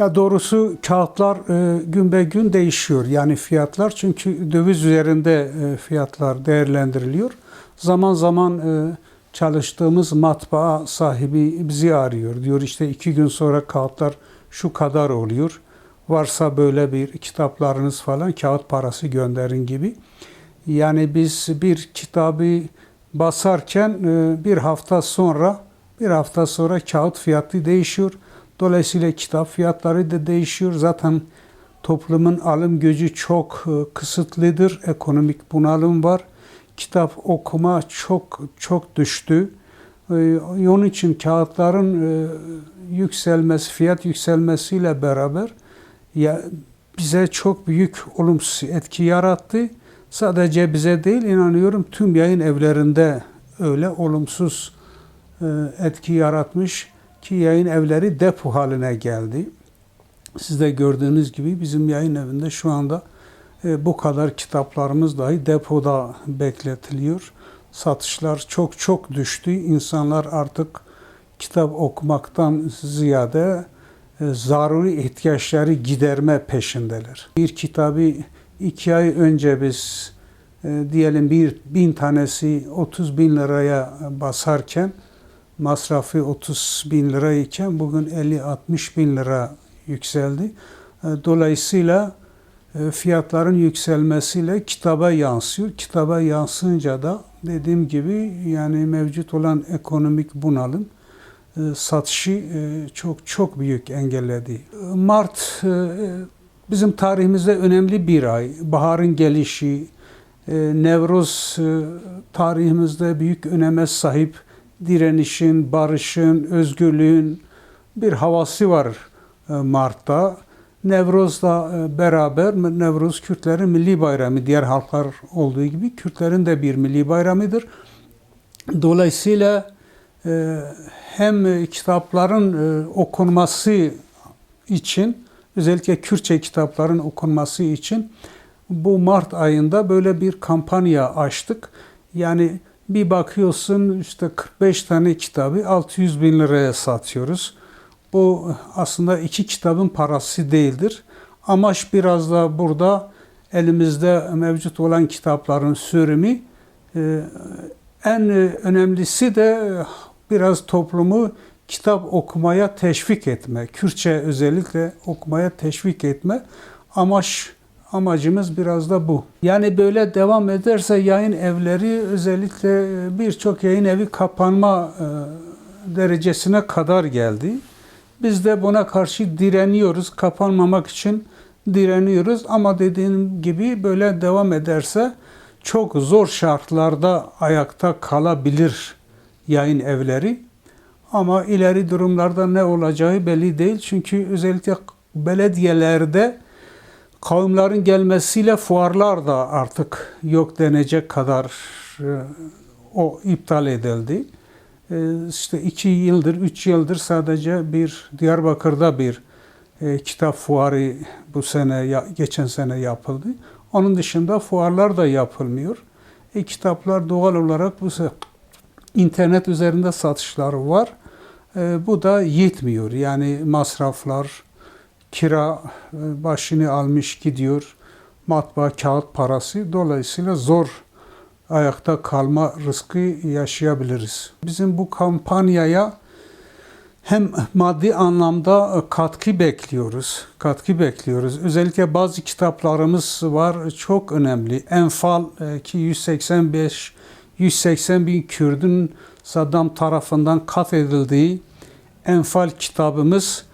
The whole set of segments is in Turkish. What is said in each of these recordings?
Ya doğrusu kağıtlar e, gün be gün değişiyor. Yani fiyatlar çünkü döviz üzerinde e, fiyatlar değerlendiriliyor. Zaman zaman e, çalıştığımız matbaa sahibi bizi arıyor. Diyor işte iki gün sonra kağıtlar şu kadar oluyor. Varsa böyle bir kitaplarınız falan kağıt parası gönderin gibi. Yani biz bir kitabı basarken bir hafta sonra bir hafta sonra kağıt fiyatı değişiyor. Dolayısıyla kitap fiyatları da değişiyor. Zaten toplumun alım gücü çok e, kısıtlıdır. Ekonomik bunalım var. Kitap okuma çok çok düştü. E, Onun için kağıtların e, yükselmesi, fiyat yükselmesiyle beraber ya bize çok büyük olumsuz etki yarattı. Sadece bize değil inanıyorum tüm yayın evlerinde öyle olumsuz etki yaratmış ki yayın evleri depo haline geldi. Siz de gördüğünüz gibi bizim yayın evinde şu anda e, bu kadar kitaplarımız dahi depoda bekletiliyor. Satışlar çok çok düştü. İnsanlar artık kitap okumaktan ziyade e, zaruri ihtiyaçları giderme peşindeler. Bir kitabı iki ay önce biz e, diyelim bir bin tanesi 30 bin liraya basarken masrafı 30 bin lira iken bugün 50-60 bin lira yükseldi. E, Dolayısıyla e, fiyatların yükselmesiyle kitaba yansıyor. Kitaba yansınca da dediğim gibi yani mevcut olan ekonomik bunalım e, satışı çok çok büyük engelledi. Mart bizim tarihimizde önemli bir ay. Baharın gelişi, Nevruz tarihimizde büyük öneme sahip direnişin, barışın, özgürlüğün bir havası var e, Mart'ta. Nevruz'la e, beraber Nevruz Kürtlerin milli bayramı. Diğer halklar olduğu gibi Kürtlerin de bir milli bayramıdır. Dolayısıyla e, hem kitapların okunması için özellikle Kürtçe kitapların okunması için bu Mart ayında böyle bir kampanya açtık. Yani bir bakıyorsun işte 45 tane kitabı 600 bin liraya satıyoruz. Bu aslında iki kitabın parası değildir. Amaç biraz da burada elimizde mevcut olan kitapların sürümü. Ee, En önemlisi de biraz toplumu kitap okumaya teşvik etme. Kürtçe özellikle okumaya teşvik etme. Amaç amacımız biraz da bu. Yani böyle devam ederse yayın evleri özellikle birçok yayın evi kapanma e, derecesine kadar geldi. Biz de buna karşı direniyoruz. Kapanmamak için direniyoruz ama dediğim gibi böyle devam ederse çok zor şartlarda ayakta kalabilir yayın evleri. Ama ileri durumlarda ne olacağı belli değil. Çünkü özellikle belediyelerde kavimlerin gelmesiyle fuarlar da artık yok denecek kadar e, o iptal edildi. E, İşte iki yıldır, üç yıldır sadece bir Diyarbakır'da bir e, kitap fuarı bu sene, geçen sene yapıldı. Onun dışında fuarlar da yapılmıyor. E, kitaplar doğal olarak bu internet üzerinde satışları var. E, bu da yetmiyor. Yani masraflar, kira e, başını almış gidiyor. Matbaa kağıt parası. Dolayısıyla zor ayakta kalma rızkı yaşayabiliriz. Bizim bu kampanyaya hem maddi anlamda katkı bekliyoruz. Katkı bekliyoruz. Özellikle bazı kitaplarımız var çok önemli. Enfal e, ki 185 180 bin Kürdün Saddam tarafından kat edildiği Enfal kitabımız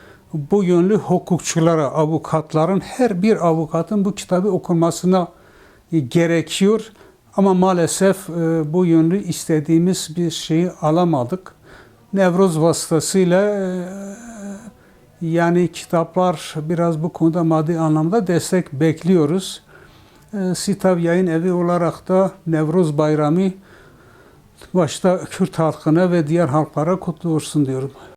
bu yönlü hukukçulara, avukatların her bir avukatın bu kitabı okunmasına e, gerekiyor. Ama maalesef e, bu yönlü istediğimiz bir şeyi alamadık. Nevruz vasıtasıyla e, yani kitaplar biraz bu konuda maddi anlamda destek bekliyoruz. Sitav Yayın Evi olarak da Nevruz Bayramı başta Kürt halkına ve diğer halklara kutlu olsun diyorum.